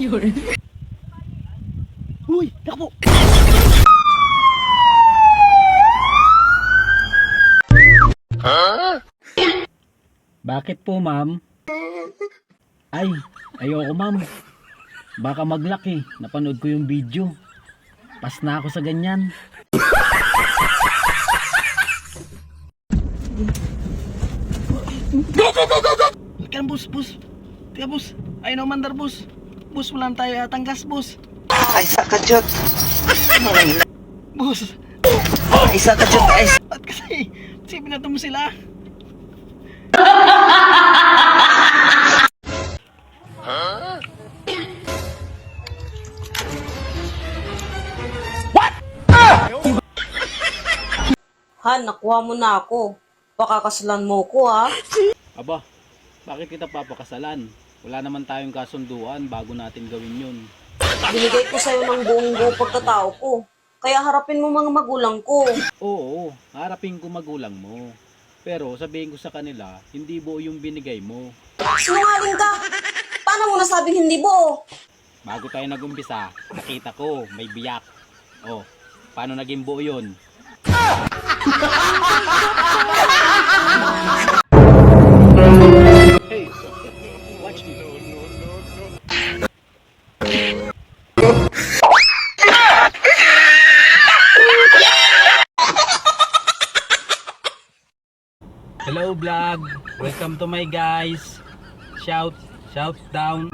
Yun. Uy, takbo! Bakit po, ma'am? Ay, ayoko, ma'am. Baka maglaki. Napanood ko yung video. Pas na ako sa ganyan. Ikan, bus, bus. Tiga, bus. Ayun, mandar, bus. Bus, wala na tayo atang gas, bus. Ay, isa ka, Jot. Bus, Ay, isa ka, Jot. Ay, ba't kasi? Kasi pinato mo sila. Han, nakuha mo na ako. Pakakasalan mo ko ha. Aba, bakit kita papakasalan? Wala naman tayong kasunduan bago natin gawin yun. Binigay ko sa'yo ng buong buo pagkatao ko. Kaya harapin mo mga magulang ko. Oo, harapin ko magulang mo. Pero sabihin ko sa kanila, hindi buo yung binigay mo. Sinungaling ka! Paano mo nasabing hindi buo? Bago tayo nagumpisa, nakita ko, may biyak. Oh, paano naging buo yun? hey, Hello vlog, welcome to my guys. Shout, shout down.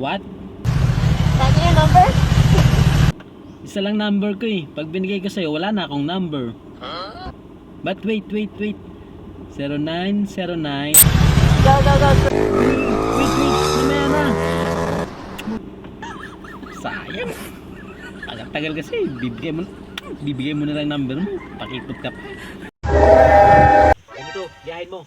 What? Lagi yung number? Isa lang number ko eh. Pag binigay ko sa'yo, wala na akong number. But wait, wait, wait. 0909. Go, go, go. Wait, wait. Mamaya na. Sayang. Tagal-tagal kasi. Bibigay mo, bibigay mo na lang number mo. Pakipot ka pa. Ano to? Biyahin mo.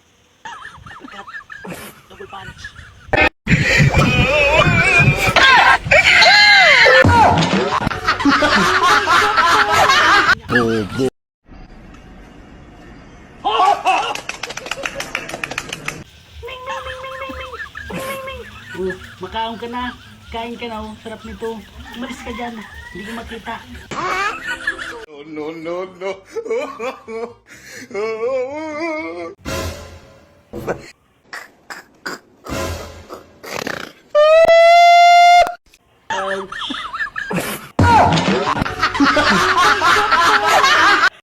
Oh, makaon ka na. Kain ka na, oh. Sarap nito. Umalis ka dyan. Hindi ko makita. no, no, no.